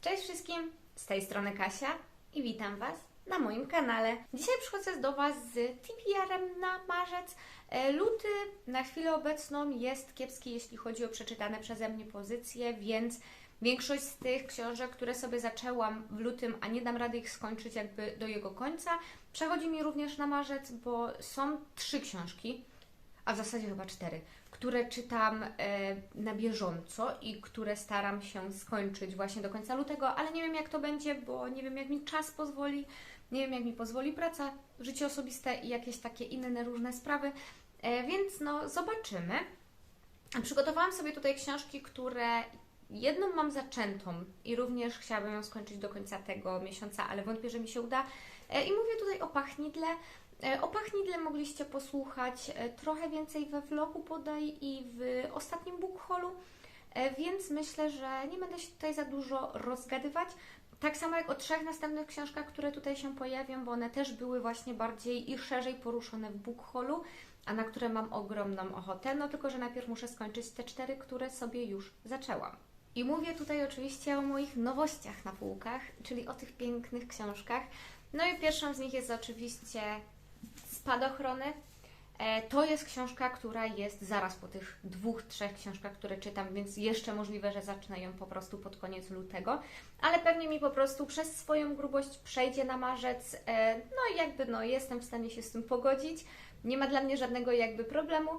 Cześć wszystkim, z tej strony Kasia i witam Was na moim kanale. Dzisiaj przychodzę do Was z TBR-em na marzec. E, Luty na chwilę obecną jest kiepski, jeśli chodzi o przeczytane przeze mnie pozycje, więc większość z tych książek, które sobie zaczęłam w lutym, a nie dam rady ich skończyć jakby do jego końca, przechodzi mi również na marzec, bo są trzy książki, a w zasadzie chyba cztery, które czytam e, na bieżąco i które staram się skończyć właśnie do końca lutego, ale nie wiem jak to będzie, bo nie wiem jak mi czas pozwoli, nie wiem jak mi pozwoli praca, życie osobiste i jakieś takie inne różne sprawy, e, więc no zobaczymy. Przygotowałam sobie tutaj książki, które jedną mam zaczętą i również chciałabym ją skończyć do końca tego miesiąca, ale wątpię, że mi się uda. E, I mówię tutaj o pachnidle. E, O pachnidle mogliście posłuchać e, trochę więcej we vlogu bodaj i w ostatnim book więc myślę, że nie będę się tutaj za dużo rozgadywać. Tak samo jak o trzech następnych książkach, które tutaj się pojawią, bo one też były właśnie bardziej i szerzej poruszone w book a na które mam ogromną ochotę, no tylko, że najpierw muszę skończyć te cztery, które sobie już zaczęłam. I mówię tutaj oczywiście o moich nowościach na półkach, czyli o tych pięknych książkach. No i pierwszą z nich jest oczywiście Spadochrony. E, To jest książka, która jest zaraz po tych dwóch, trzech książkach, które czytam, więc jeszcze możliwe, że zacznę ją po prostu pod koniec lutego, ale pewnie mi po prostu przez swoją grubość przejdzie na marzec. E, No i jakby no, jestem w stanie się z tym pogodzić. Nie ma dla mnie żadnego jakby problemu.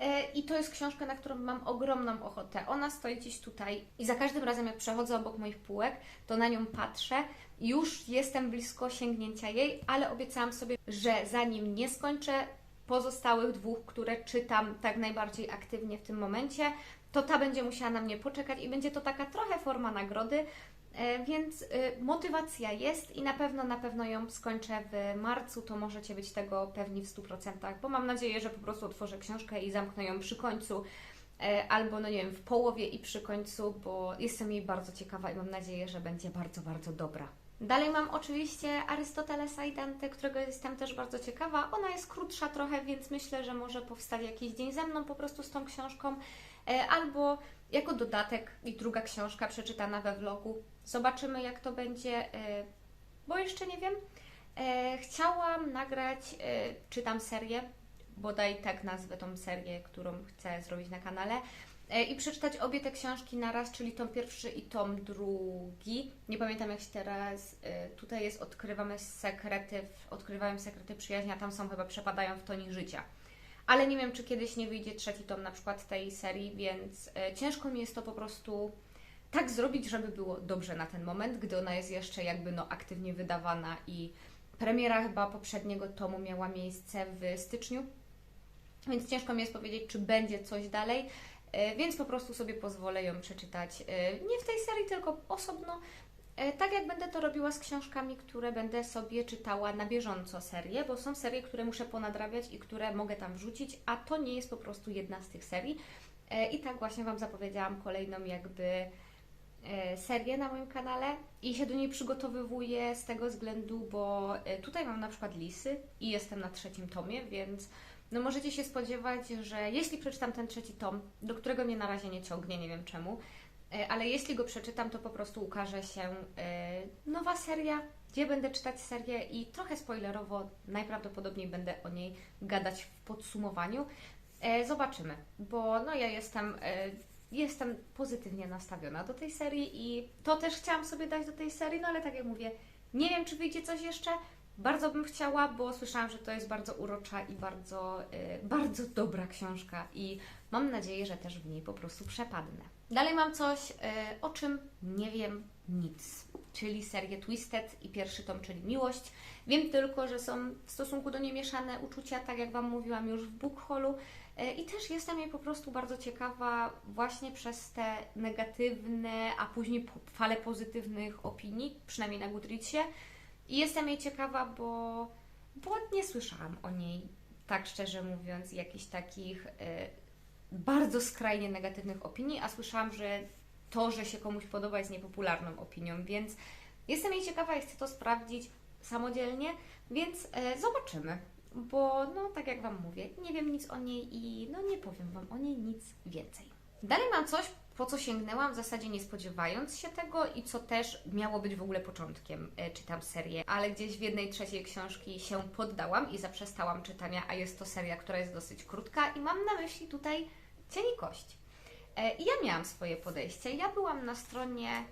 E, I to jest książka, na którą mam ogromną ochotę. Ona stoi gdzieś tutaj i za każdym razem, jak przechodzę obok moich półek, to na nią patrzę. Już jestem blisko sięgnięcia jej, ale obiecałam sobie, że zanim nie skończę pozostałych dwóch, które czytam tak najbardziej aktywnie w tym momencie, to ta będzie musiała na mnie poczekać i będzie to taka trochę forma nagrody. E, Więc y, motywacja jest i na pewno, na pewno ją skończę w marcu, to możecie być tego pewni w 100%, bo mam nadzieję, że po prostu otworzę książkę i zamknę ją przy końcu, e, albo no nie wiem, w połowie i przy końcu, bo jestem jej bardzo ciekawa i mam nadzieję, że będzie bardzo, bardzo dobra. Dalej mam oczywiście Arystotelesa i Dante, którego jestem też bardzo ciekawa. Ona jest krótsza trochę, więc myślę, że może powstać jakiś dzień ze mną po prostu z tą książką, e, albo jako dodatek i druga książka przeczytana we vlogu. Zobaczymy, jak to będzie, e, bo jeszcze nie wiem. E, Chciałam nagrać, e, czytam serię, bodaj tak nazwę tą serię, którą chcę zrobić na kanale. I przeczytać obie te książki naraz, czyli tom pierwszy i tom drugi. Nie pamiętam jak się teraz. Tutaj jest Odkrywamy sekrety, odkrywają sekrety przyjaźni, a tam są chyba przepadają w toni życia. Ale nie wiem, czy kiedyś nie wyjdzie trzeci tom na przykład tej serii, więc ciężko mi jest to po prostu tak zrobić, żeby było dobrze na ten moment, gdy ona jest jeszcze jakby no aktywnie wydawana i premiera chyba poprzedniego tomu miała miejsce w styczniu, więc ciężko mi jest powiedzieć, czy będzie coś dalej, e, więc po prostu sobie pozwolę ją przeczytać e, nie w tej serii, tylko osobno, e, tak jak będę to robiła z książkami, które będę sobie czytała na bieżąco serię, bo są serie, które muszę ponadrabiać i które mogę tam wrzucić, a to nie jest po prostu jedna z tych serii. I tak właśnie Wam zapowiedziałam kolejną jakby serię na moim kanale i się do niej przygotowywuję z tego względu, bo e, tutaj mam na przykład lisy i jestem na trzecim tomie, więc no możecie się spodziewać, że jeśli przeczytam ten trzeci tom, do którego mnie na razie nie ciągnie, nie wiem czemu, e, ale jeśli go przeczytam, to po prostu ukaże się e, nowa seria, gdzie będę czytać serię i trochę spoilerowo najprawdopodobniej będę o niej gadać w podsumowaniu. E, Zobaczymy, bo no ja jestem, e, jestem pozytywnie nastawiona do tej serii i to też chciałam sobie dać do tej serii, no ale tak jak mówię, nie wiem czy wyjdzie coś jeszcze. Bardzo bym chciała, bo słyszałam, że to jest bardzo urocza i bardzo, e, bardzo dobra książka i mam nadzieję, że też w niej po prostu przepadnę. Dalej mam coś, e, o czym nie wiem nic, czyli serię Twisted i pierwszy tom, czyli Miłość. Wiem tylko, że są w stosunku do niej mieszane uczucia, tak jak Wam mówiłam już w book. E, I też jestem jej po prostu bardzo ciekawa właśnie przez te negatywne, a później fale pozytywnych opinii, przynajmniej na Goodreadsie. I jestem jej ciekawa, bo, bo nie słyszałam o niej, tak szczerze mówiąc, jakichś takich e, bardzo skrajnie negatywnych opinii, a słyszałam, że to, że się komuś podoba, jest niepopularną opinią, więc jestem jej ciekawa i chcę to sprawdzić samodzielnie, więc e, zobaczymy. Bo, no, tak jak Wam mówię, nie wiem nic o niej i no nie powiem Wam o niej nic więcej. Dalej mam coś, po co sięgnęłam, w zasadzie nie spodziewając się tego i co też miało być w ogóle początkiem, e, czytam serię, ale gdzieś w jednej trzeciej książki się poddałam i zaprzestałam czytania, a jest to seria, która jest dosyć krótka i mam na myśli tutaj Cień i Kość. E, I ja miałam swoje podejście. Ja byłam na stronie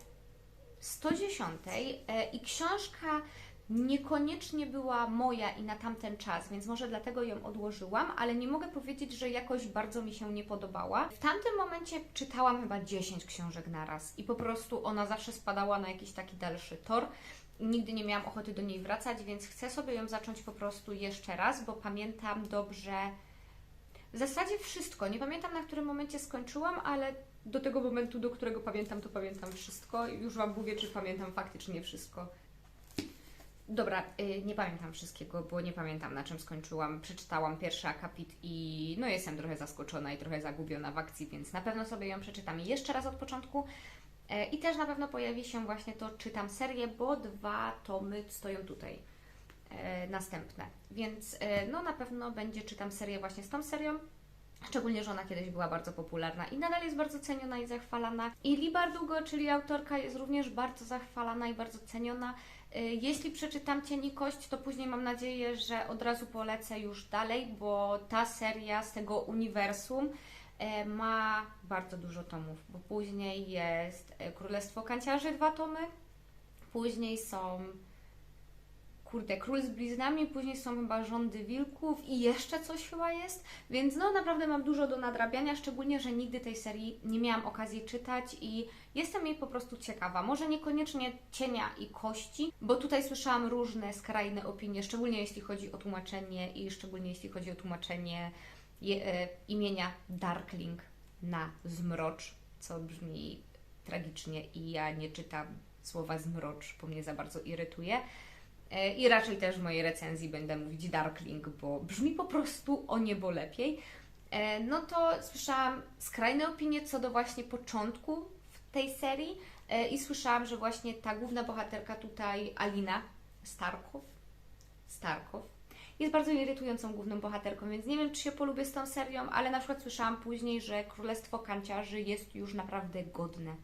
110 e, i książka niekoniecznie była moja i na tamten czas, więc może dlatego ją odłożyłam, ale nie mogę powiedzieć, że jakoś bardzo mi się nie podobała. W tamtym momencie czytałam chyba 10 książek naraz i po prostu ona zawsze spadała na jakiś taki dalszy tor. Nigdy nie miałam ochoty do niej wracać, więc chcę sobie ją zacząć po prostu jeszcze raz, bo pamiętam dobrze w zasadzie wszystko. Nie pamiętam na którym momencie skończyłam, ale do tego momentu, do którego pamiętam, to pamiętam wszystko. Już Wam mówię, czy pamiętam faktycznie wszystko. Dobra, y, nie pamiętam wszystkiego, bo nie pamiętam na czym skończyłam. Przeczytałam pierwszy akapit i no jestem trochę zaskoczona i trochę zagubiona w akcji, więc na pewno sobie ją przeczytam jeszcze raz od początku. E, I też na pewno pojawi się właśnie to czytam serię, bo dwa tomy stoją tutaj e, następne. Więc e, no na pewno będzie czytam serię właśnie z tą serią. Szczególnie, że ona kiedyś była bardzo popularna i nadal jest bardzo ceniona i zachwalana. I Li Bardugo, czyli autorka, jest również bardzo zachwalana i bardzo ceniona. Y, Jeśli przeczytam Cień i Kość, to później mam nadzieję, że od razu polecę już dalej, bo ta seria z tego uniwersum e, ma bardzo dużo tomów, bo później jest e, Królestwo Kanciarzy, dwa tomy, później są kurde, Król z Bliznami, później są chyba Rządy Wilków i jeszcze coś chyba jest, więc no naprawdę mam dużo do nadrabiania, szczególnie, że nigdy tej serii nie miałam okazji czytać i jestem jej po prostu ciekawa. Może niekoniecznie Cienia i Kości, bo tutaj słyszałam różne skrajne opinie, szczególnie jeśli chodzi o tłumaczenie i szczególnie jeśli chodzi o tłumaczenie je, e, imienia Darkling na zmrocz, co brzmi tragicznie i ja nie czytam słowa zmrocz, bo mnie za bardzo irytuje. E, I raczej też w mojej recenzji będę mówić Darkling, bo brzmi po prostu o niebo lepiej. E, No to słyszałam skrajne opinie co do właśnie początku tej serii e, i słyszałam, że właśnie ta główna bohaterka tutaj, Alina Starkow, Starkow, jest bardzo irytującą główną bohaterką, więc nie wiem, czy się polubię z tą serią, ale na przykład słyszałam później, że Królestwo Kanciarzy jest już naprawdę godne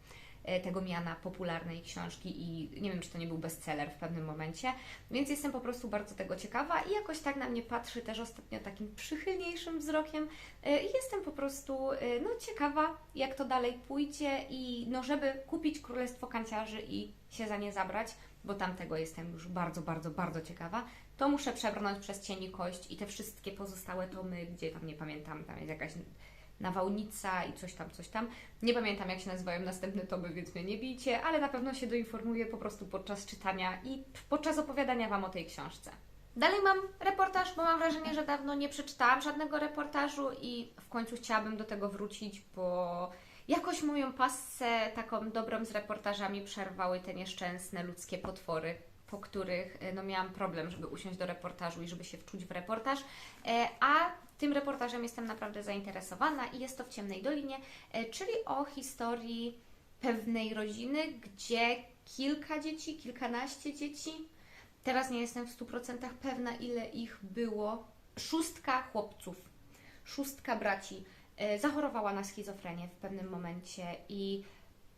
tego miana popularnej książki i nie wiem, czy to nie był bestseller w pewnym momencie, więc jestem po prostu bardzo tego ciekawa i jakoś tak na mnie patrzy też ostatnio takim przychylniejszym wzrokiem e, i jestem po prostu e, no, ciekawa, jak to dalej pójdzie i no, żeby kupić Królestwo Kanciarzy i się za nie zabrać, bo tamtego jestem już bardzo, bardzo, bardzo ciekawa, to muszę przebrnąć przez Cień i Kość i te wszystkie pozostałe tomy, gdzie tam nie pamiętam, tam jest jakaś nawałnica i coś tam, coś tam. Nie pamiętam, jak się nazywają następne tomy, więc mnie nie bijcie, ale na pewno się doinformuję po prostu podczas czytania i podczas opowiadania Wam o tej książce. Dalej mam reportaż, bo mam wrażenie, że dawno nie przeczytałam żadnego reportażu i w końcu chciałabym do tego wrócić, bo jakoś moją pasję taką dobrą z reportażami przerwały te nieszczęsne ludzkie potwory, po których e, no, miałam problem, żeby usiąść do reportażu i żeby się wczuć w reportaż. E, A reportażem jestem naprawdę zainteresowana i jest to w Ciemnej Dolinie, e, czyli o historii pewnej rodziny, gdzie kilka dzieci, kilkanaście dzieci, teraz nie jestem w 100% pewna ile ich było, szóstka chłopców, szóstka braci e, zachorowała na schizofrenię w pewnym momencie i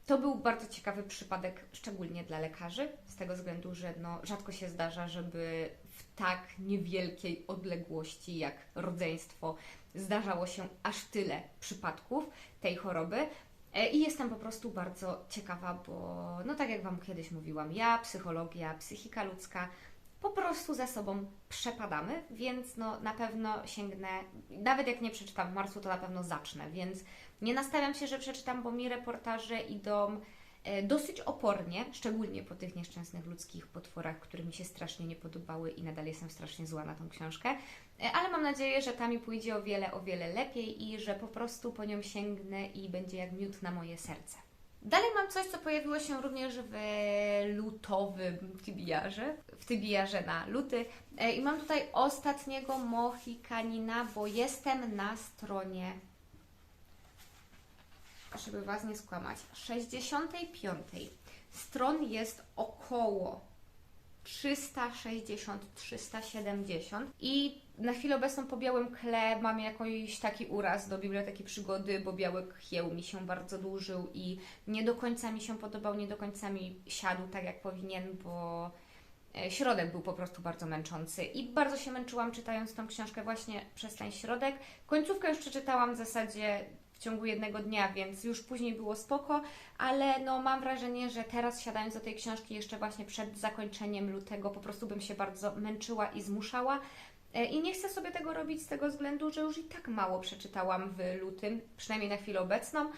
to był bardzo ciekawy przypadek, szczególnie dla lekarzy, z tego względu, że no, rzadko się zdarza, żeby w tak niewielkiej odległości jak rodzeństwo zdarzało się aż tyle przypadków tej choroby. E, I jestem po prostu bardzo ciekawa, bo no tak jak Wam kiedyś mówiłam, ja, psychologia, psychika ludzka po prostu ze sobą przepadamy, więc no na pewno sięgnę, nawet jak nie przeczytam w marcu, to na pewno zacznę, więc nie nastawiam się, że przeczytam, bo mi reportaże idą e, dosyć opornie, szczególnie po tych nieszczęsnych ludzkich potworach, które mi się strasznie nie podobały i nadal jestem strasznie zła na tą książkę. E, Ale mam nadzieję, że ta mi pójdzie o wiele, o wiele lepiej i że po prostu po nią sięgnę i będzie jak miód na moje serce. Dalej mam coś, co pojawiło się również w lutowym tybiarze, w tybiarze na luty. E, I mam tutaj ostatniego Mohikanina, bo jestem na stronie żeby Was nie skłamać, 65 stron jest około 360-370 i na chwilę obecną po białym kle mam jakiś taki uraz do biblioteki przygody, bo biały kieł mi się bardzo dłużył i nie do końca mi się podobał, nie do końca mi siadł tak jak powinien, bo e, środek był po prostu bardzo męczący. I bardzo się męczyłam czytając tą książkę właśnie przez ten środek. Końcówkę już przeczytałam w zasadzie w ciągu jednego dnia, więc już później było spoko, ale no mam wrażenie, że teraz siadając do tej książki jeszcze właśnie przed zakończeniem lutego po prostu bym się bardzo męczyła i zmuszała. E, I nie chcę sobie tego robić z tego względu, że już i tak mało przeczytałam w lutym, przynajmniej na chwilę obecną.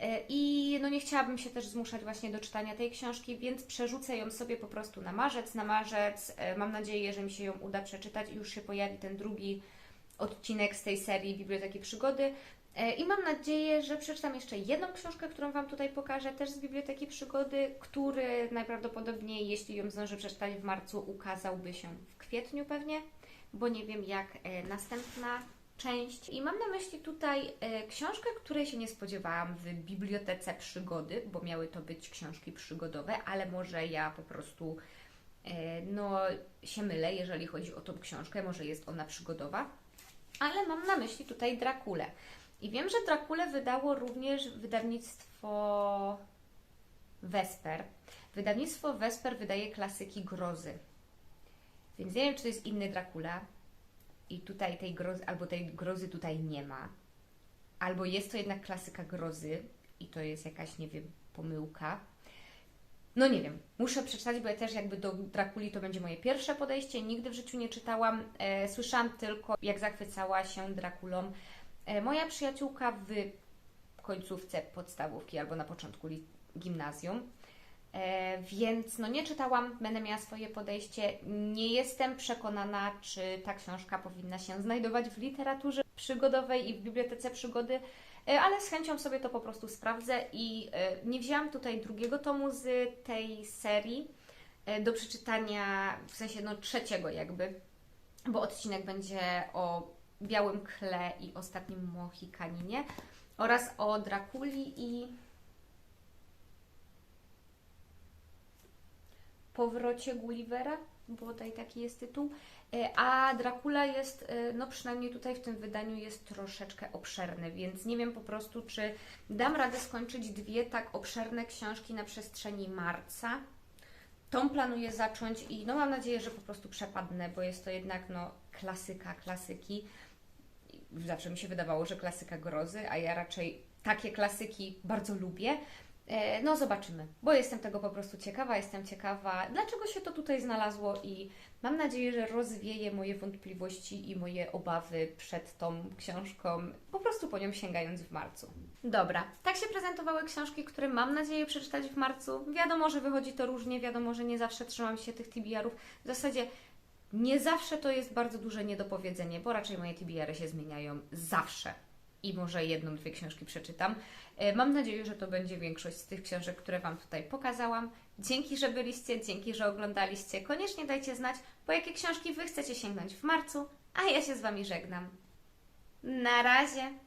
E, I no nie chciałabym się też zmuszać właśnie do czytania tej książki, więc przerzucę ją sobie po prostu na marzec. Na marzec e, mam nadzieję, że mi się ją uda przeczytać i już się pojawi ten drugi odcinek z tej serii Biblioteki Przygody. E, I mam nadzieję, że przeczytam jeszcze jedną książkę, którą Wam tutaj pokażę, też z Biblioteki Przygody, który najprawdopodobniej, jeśli ją zdążę przeczytać w marcu, ukazałby się w kwietniu pewnie, bo nie wiem jak e, następna część. I mam na myśli tutaj e, książkę, której się nie spodziewałam w Bibliotece Przygody, bo miały to być książki przygodowe, ale może ja po prostu no, się mylę, jeżeli chodzi o tą książkę, może jest ona przygodowa. Ale mam na myśli tutaj Drakulę. I wiem, że Drakulę wydało również wydawnictwo Vesper. Wydawnictwo Vesper wydaje klasyki grozy. Więc nie wiem, czy to jest inny Dracula i tutaj tej grozy, albo tej grozy tutaj nie ma. Albo jest to jednak klasyka grozy i to jest jakaś, nie wiem, pomyłka. No nie wiem, muszę przeczytać, bo ja też jakby do Drakuli to będzie moje pierwsze podejście. Nigdy w życiu nie czytałam. E, słyszałam tylko, jak zachwycała się Drakulą moja przyjaciółka w końcówce podstawówki albo na początku gimnazjum. E, więc no nie czytałam, będę miała swoje podejście. Nie jestem przekonana, czy ta książka powinna się znajdować w literaturze przygodowej i w bibliotece przygody, e, ale z chęcią sobie to po prostu sprawdzę i e, nie wzięłam tutaj drugiego tomu z tej serii e, do przeczytania, w sensie no trzeciego jakby, bo odcinek będzie o Białym Kle i Ostatnim Mohikaninie oraz o Drakuli i Powrocie Gullivera, bodaj taki jest tytuł. E, A Dracula jest, e, no przynajmniej tutaj w tym wydaniu jest troszeczkę obszerny, więc nie wiem po prostu, czy dam radę skończyć dwie tak obszerne książki na przestrzeni marca. Tą planuję zacząć i no mam nadzieję, że po prostu przepadnę, bo jest to jednak no klasyka, klasyki. Zawsze mi się wydawało, że klasyka grozy, a ja raczej takie klasyki bardzo lubię. E, No, zobaczymy, bo jestem tego po prostu ciekawa. Jestem ciekawa, dlaczego się to tutaj znalazło, i mam nadzieję, że rozwieje moje wątpliwości i moje obawy przed tą książką, po prostu po nią sięgając w marcu. Dobra, tak się prezentowały książki, które mam nadzieję przeczytać w marcu. Wiadomo, że wychodzi to różnie, wiadomo, że nie zawsze trzymam się tych TBR-ów. W zasadzie nie zawsze to jest bardzo duże niedopowiedzenie, bo raczej moje TBR-y się zmieniają zawsze i może jedną, dwie książki przeczytam. E, Mam nadzieję, że to będzie większość z tych książek, które Wam tutaj pokazałam. Dzięki, że byliście, dzięki, że oglądaliście. Koniecznie dajcie znać, po jakie książki Wy chcecie sięgnąć w marcu, a ja się z Wami żegnam. Na razie!